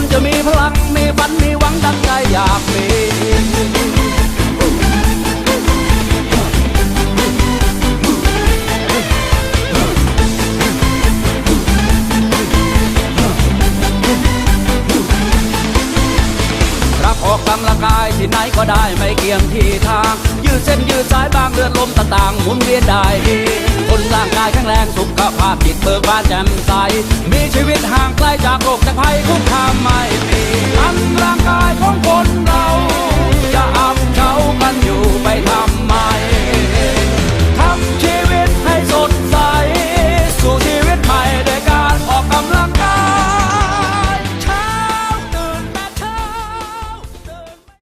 คนจะมีพลังมีฝันมีหวังดังใจอยากมีรักออกกำลังกายที่ไหนก็ได้ไม่เกี่ยงที่ทาง ยืดเส้นยืดสายบางเลือดลมต่างๆหมุนเวียนได้ดีคนร่างกายแข็งแรงสุขภาพจิตเบิกบานแจ่มใส มีชีวิตห่างไกลจากโรคจากภัยคุก